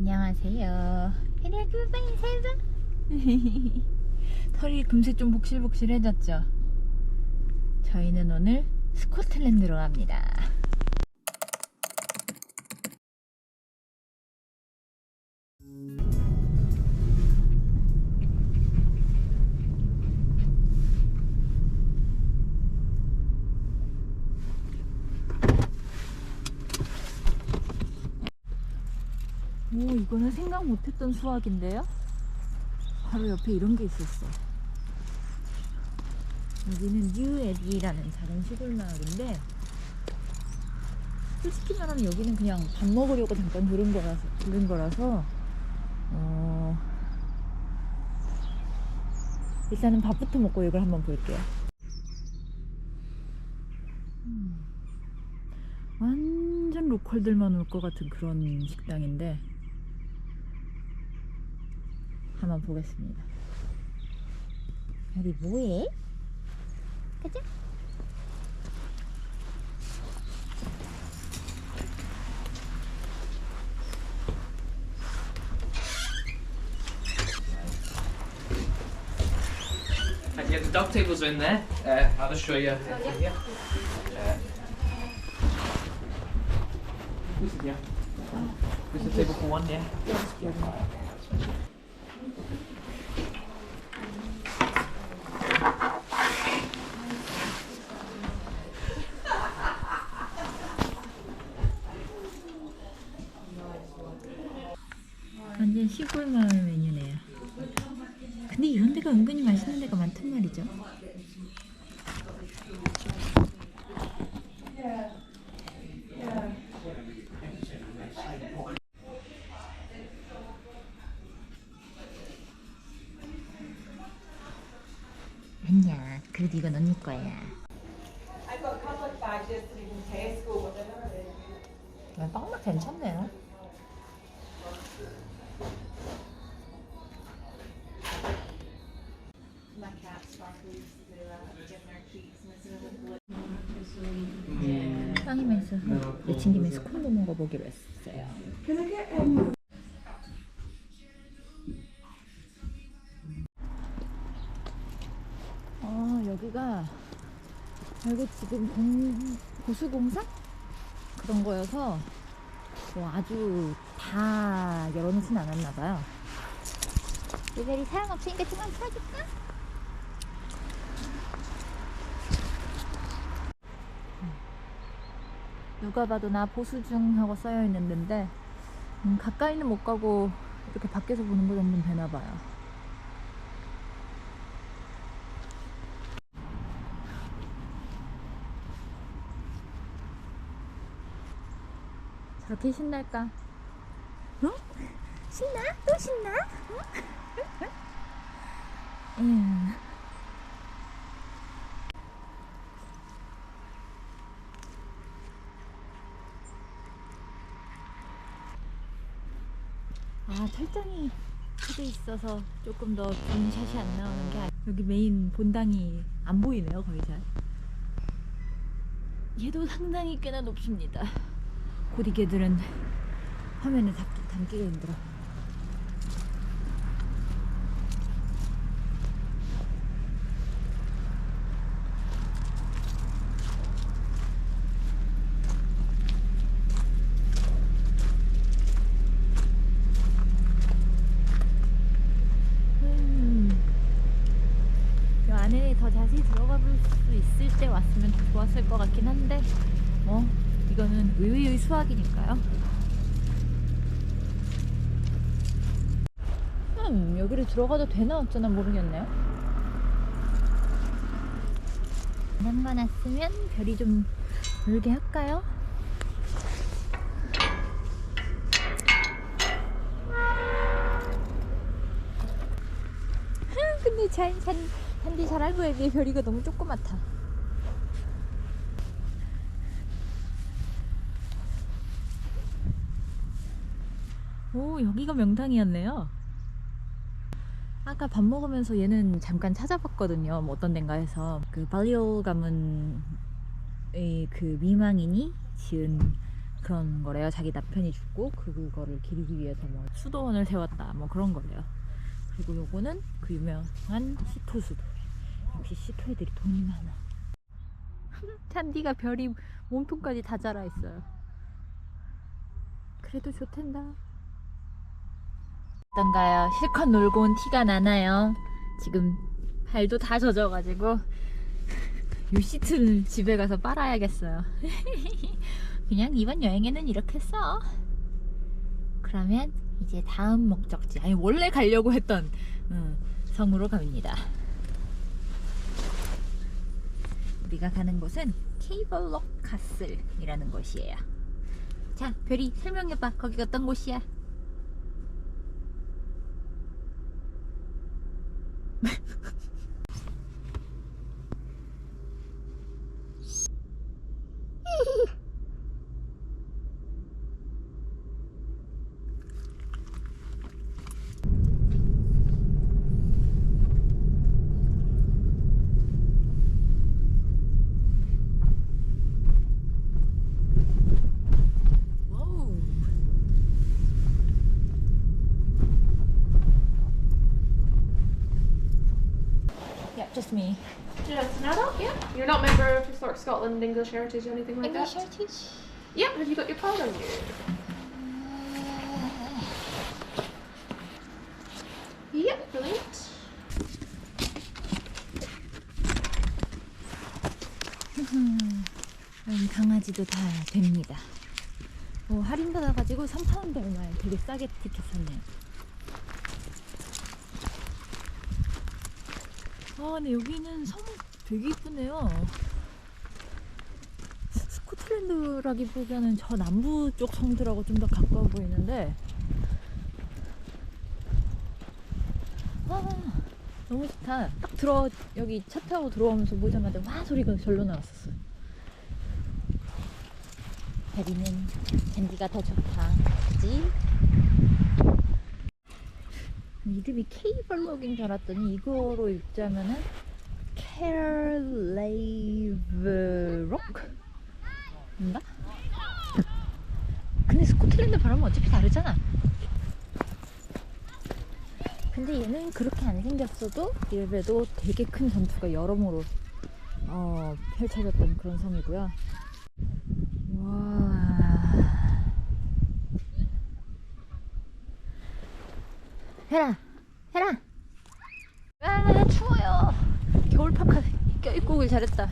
안녕하세요. 그래 그방이 살바. 털이 금세 좀 복실복실해졌죠. 저희는 오늘 스코틀랜드로 갑니다. 이거는 생각 못했던 수확인데요. 바로 옆에 이런 게 있었어. 여기는 뉴에디라는 작은 시골 마을인데 솔직히 말하면 여기는 그냥 밥 먹으려고 잠깐 들은 거라서 들은 거라서 어 일단은 밥부터 먹고 이걸 한번 볼게요. 음, 완전 로컬들만 올 것 같은 그런 식당인데 한번 보겠습니다. 여기 뭐해? 가자. Yeah, the dog tables are in there. Uh, I'll just show you. Yeah. Uh, this is yeah. This is table for one, yeah. 완 마을 메뉴네요. 근데 이런 데가 은근히 맛있는 데가 많단 말이죠. 아니야, 그래도 이건 언니 거야. Ready. 빵맛 괜찮네 먹어보기로 했어요. 어, 여기가 여기 지금 공, 보수공사? 그런 거여서 뭐 아주 다 열어놓진 않았나 봐요. 레벨이 사람 없으니까 좀만 풀어줄까? 누가 봐도 나 보수 중 하고 써여 있는 데인데 음, 가까이는 못 가고 이렇게 밖에서 보는 거 정도는 되나 봐요. 저렇게 신날까? 어? 신나? 또 신나? 응? 철장이 쳐져 있어서 조금 더 좋은 샷이 안 나오는 게 아니... 여기 메인 본당이 안 보이네요 거의 잘. 얘도 상당히 꽤나 높습니다. 고리개들은 화면에 담, 담기가 힘들어 음. 그 안에 더 자세히 들어가 볼 수 있을 때 왔으면 더 좋았을 것 같긴 한데 뭐 이거는 의외의 수학이니까요. 음 여기를 들어가도 되나 어쩌나 모르겠네요. 남가 났으면 별이 좀 울게 할까요? 근데 잔, 잔, 잘 알고 얘기해 별이가 너무 조그맣다. 오 여기가 명당이었네요. 아까 밥 먹으면서 얘는 잠깐 찾아봤거든요. 뭐 어떤 데인가 해서. 그 발리올 가문의 그 미망인이 지은 그런 거래요. 자기 남편이 죽고 그거를 기리기 위해서 뭐 수도원을 세웠다. 뭐 그런 거래요. 그리고 요거는 그 유명한 시토 수도. 역시 시토 애들이 돈이 많아. 잔디가 별이 몸통까지 다 자라 있어요. 그래도 좋텐다. 어떤가요? 실컷 놀고 온 티가 나나요? 지금 발도 다 젖어가지고 요 시트는 집에 가서 빨아야겠어요. 그냥 이번 여행에는 이렇게 써. 그러면 이제 다음 목적지, 아니 원래 가려고 했던 음, 성으로 갑니다. 우리가 가는 곳은 케이블록 카슬이라는 곳이에요. 자, 별이 설명해봐. 거기가 어떤 곳이야? 와우. Yeah, just me. Just an adult, yeah. You're not a member of Historic Scotland, English Heritage, anything like English that? heritage? Yep. Have you got your card on you? Yep, brilliant. 여기 강아지도 다 됩니다. 어, 할인 받아가지고 3,000원 얼마에 되게 싸게 티켓 샀네요. 아, 근데 여기는 섬 되게 이쁘네요. 스- 스코틀랜드라기보다는 저 남부 쪽 섬들하고 좀 더 가까워 보이는데, 아, 너무 좋다. 딱 들어, 여기 차 타고 들어오면서 보자마자 와 소리가 절로 나왔었어요. 베리는 잔디가 더 좋다. 그지? 이름이 케이블록인 줄 알았더니 이거로 읽자면은 캐럴레이브록? 인가? 근데 스코틀랜드 발음은 어차피 다르잖아. 근데 얘는 그렇게 안 생겼어도 이래도 되게 큰 전투가 여러모로 어, 펼쳐졌던 그런 섬이고요. 와. 해라, 해라. 아, 추워요. 겨울 파카 껴입고 오길 잘했다.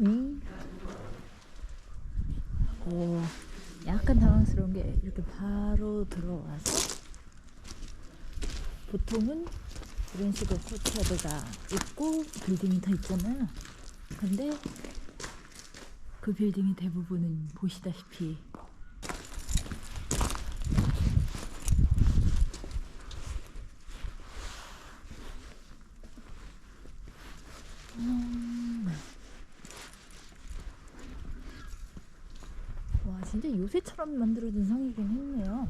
음. 오, 약간 당황스러운 게 이렇게 바로 들어와서 보통은 이런 식으로 코트야드가 있고 빌딩이 더 있잖아요. 근데 그 빌딩이 대부분은 보시다시피 와 진짜 요새처럼 만들어진 성이긴 했네요.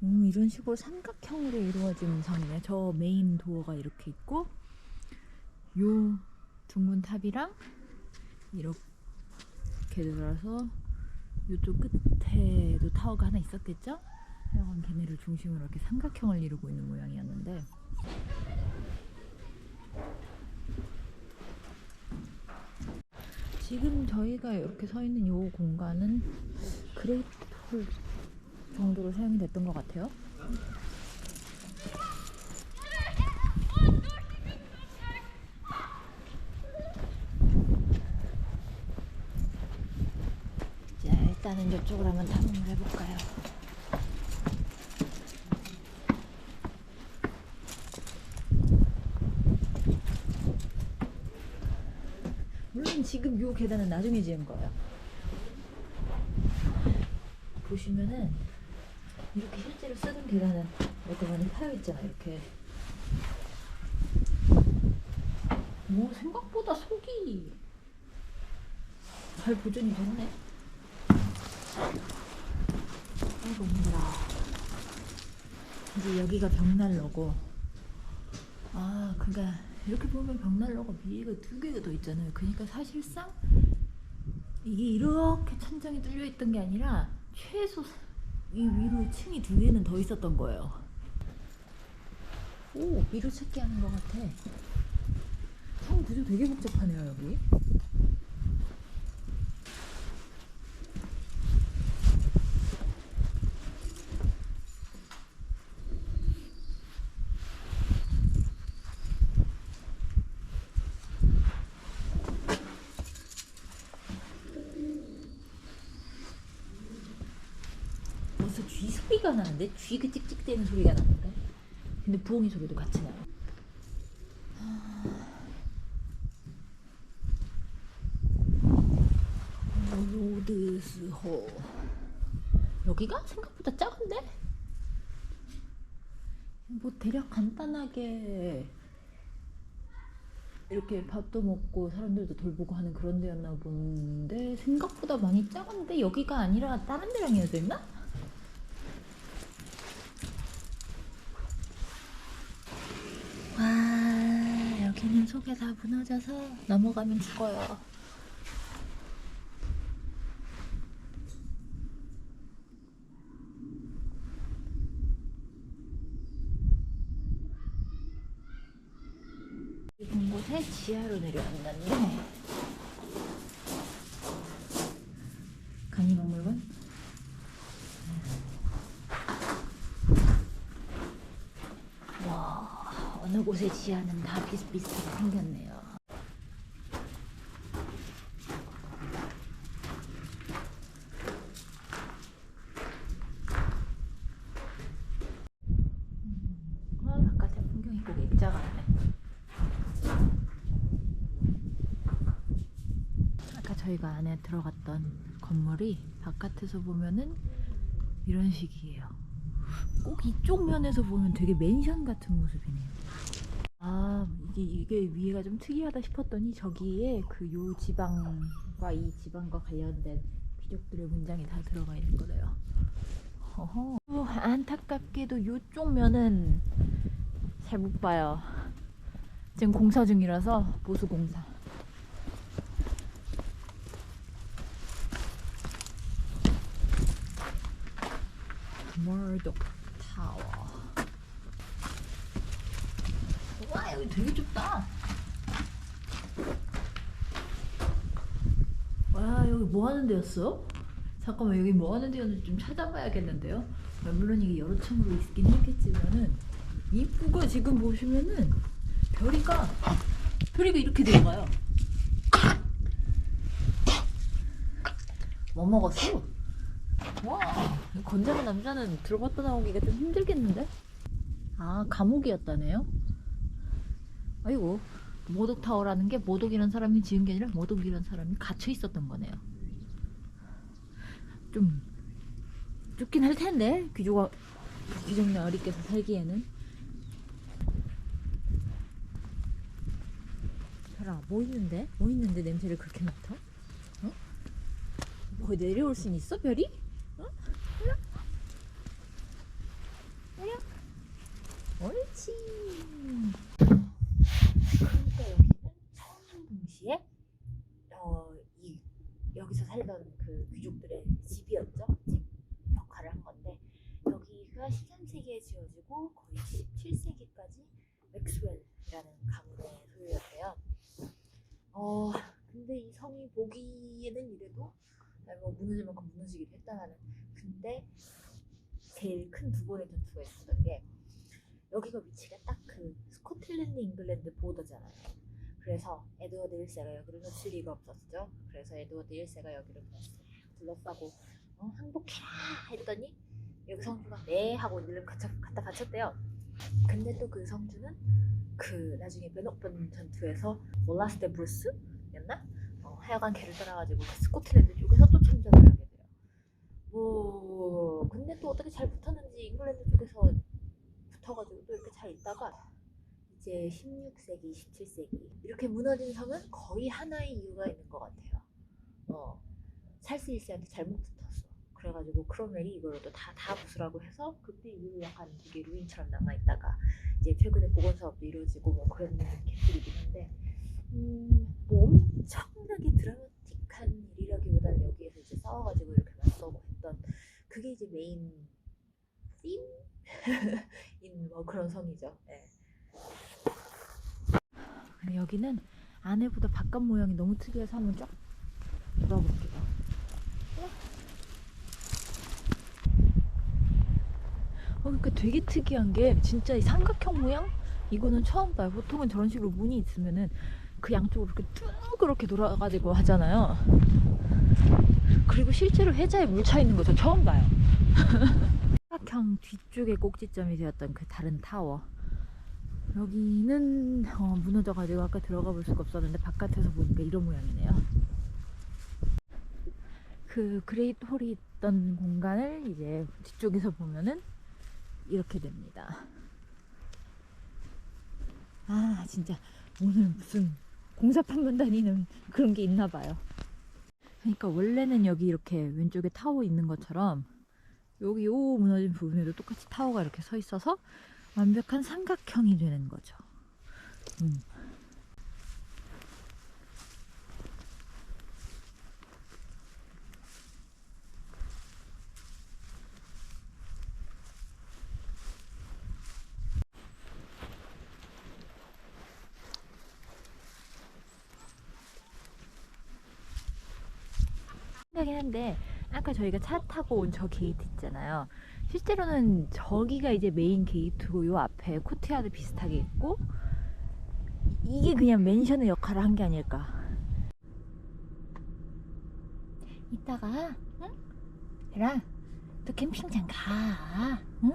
오, 이런 식으로 삼각형으로 이루어진 성이네. 저 메인 도어가 이렇게 있고 요 둥근 탑이랑 이렇게 들어서 요쪽 끝에도 타워가 하나 있었겠죠? 하여간 걔네를 중심으로 이렇게 삼각형을 이루고 있는 모양이었는데 지금 저희가 이렇게 서 있는 이 공간은 그레이트 홀 정도로 사용이 됐던 것 같아요. 자, 일단은 이쪽으로 한번 탐험을 해볼까요? 물론 지금 이 계단은 나중에 지은 거예요. 보시면은 이렇게 실제로 쓰는 계단은 이렇게 많이 파여 있잖아 이렇게. 오 생각보다 속이 잘 보존이 됐네. 아이고 힘들어. 이제 여기가 벽난로고. 아, 그니까 이렇게 보면 벽난로가 위에가 두 개가 더 있잖아요. 그러니까 사실상 이게 이렇게 천장이 뚫려 있던 게 아니라 최소 이 위로 층이 두 개는 더 있었던 거예요. 오, 미로 찾기 하는 것 같아. 성 구조 되게 복잡하네요, 여기. 벌써 쥐 소리가 나는데? 쥐가 찍찍대는 소리가 나는데? 근데 부엉이 소리도 같이 나요. 로드스호 여기가 생각보다 작은데? 뭐 대략 간단하게 이렇게 밥도 먹고 사람들도 돌보고 하는 그런 데였나 본데 생각보다 많이 작은데 여기가 아니라 다른 데랑 이어져 있나? 와 속에 다 무너져서 넘어가면 죽어요. 이런 곳에 지하로 내려왔는데 강의박물 관와 어느 곳의 지하는 다 비슷비슷하게 생겼네요. 음, 아, 저희가 안에 들어갔던 건물이 바깥에서 보면은 이런 식이에요. 꼭 이쪽 면에서 보면 되게 맨션 같은 모습이네요. 아 이게 위에가 좀 특이하다 싶었더니 저기에 그 요 지방과 이 지방과 관련된 귀족들의 문장이 다 들어가 있는 거래요. 어허. 어, 안타깝게도 요쪽 면은 잘 못 봐요. 지금 공사 중이라서 보수 공사. 머독 타워. 와 여기 되게 좁다. 와 여기 뭐 하는 데였어? 잠깐만 여기 뭐 하는 데였는지 좀 찾아봐야겠는데요. 아, 물론 이게 여러 층으로 있긴 했겠지만은 입구가 지금 보시면은 별이가 별이가 이렇게 들어가요. 뭐 먹었어? 와, 이 건장한 남자는 들어갔다 나오기가 좀 힘들겠는데? 아, 감옥이었다네요? 아이고, 모독타워라는 게 모독이라는 사람이 지은 게 아니라 모독이라는 사람이 갇혀 있었던 거네요. 좀, 좁긴 할 텐데, 귀족아, 귀족 나으리께서 살기에는. 별아, 뭐 있는데? 뭐 있는데 냄새를 그렇게 맡아? 어? 뭐 내려올 순 있어, 별이? 어? 일로? 내려. 옳지. 그러니까 여기는 처음 동시에 어, 이 여기서 살던 그 귀족들의 집이었죠. 집 역할을 한 건데 여기가 13세기에 지어지고 거의 17세기까지 맥스웰이라는 가문의 소유였대요. 어, 보기에는 이래도 아, 뭐 무너질 만큼 무너지기도 했다는 근데 제일 큰 두 번의 전투가 있었던 게 여기가 위치가 딱 그 스코틀랜드 잉글랜드 보더잖아요. 그래서 에드워드 1세가 여기를 놓칠 리가 없었죠. 그래서 에드워드 1세가 여기를 둘러싸고 어, 항복해라 했더니 여기 성주가 네 하고 이름 갖다, 바쳤대요. 근데 또 그 성주는 그 나중에 맨옥번 전투에서 몰라스데 브루스였나? 어, 하여간 걔를 따라가지고 그 스코틀랜드 쪽에서 또 참전을 하게 돼요. 뭐 근데 또 어떻게 잘 붙었는지 잉글랜드 쪽에서 붙어가지고 또 이렇게 잘 있다가 이제 16세기, 17세기 이렇게 무너진 성은 거의 하나의 이유가 있는 것 같아요. 어, 찰스 1세한테 잘못 붙었어. 그래가지고 크롬웰이 이거를 또다다 부수라고 해서 그때 이후로 약간 되게 루인처럼 남아있다가 이제 최근에 복원 사업도 이루어지고 뭐 그런 객들이긴 한데 음, 뭐 엄청나게 드라마틱한 일이라기보다는 여기에서 이제 싸워가지고 이렇게 맞서고 했던 그게 이제 메인 씬인 뭐 그런 성이죠. 예. 근데 여기는 안에보다 바깥 모양이 너무 특이해서 한번 쫙 돌아볼게요. 어, 그러니까 되게 특이한 게 진짜 이 삼각형 모양 이거는 처음 봐요. 보통은 저런 식으로 문이 있으면은 그 양쪽으로 이렇게 쭉 그렇게 돌아가지고 하잖아요. 그리고 실제로 해자에 물 차 있는 것도 처음 봐요. 삼각형 뒤쪽에 꼭지점이 되었던 그 다른 타워. 여기는 어, 무너져가지고 아까 들어가 볼 수가 없었는데 바깥에서 보니까 이런 모양이네요. 그 그레이트 홀이 있던 공간을 이제 뒤쪽에서 보면은 이렇게 됩니다. 아 진짜 오늘 무슨 공사판만 다니는 그런 게 있나 봐요. 그러니까 원래는 여기 이렇게 왼쪽에 타워 있는 것처럼 여기 요 무너진 부분에도 똑같이 타워가 이렇게 서 있어서 완벽한 삼각형이 되는 거죠. 음. 생각긴 한데 아까 저희가 차 타고 온 저 게이트 있잖아요. 실제로는 저기가 이제 메인 게이트고 요 앞에 코트야드 비슷하게 있고 이게 그냥 맨션의 역할을 한 게 아닐까. 이따가 응? 얘랑 또 캠핑장 가. 응?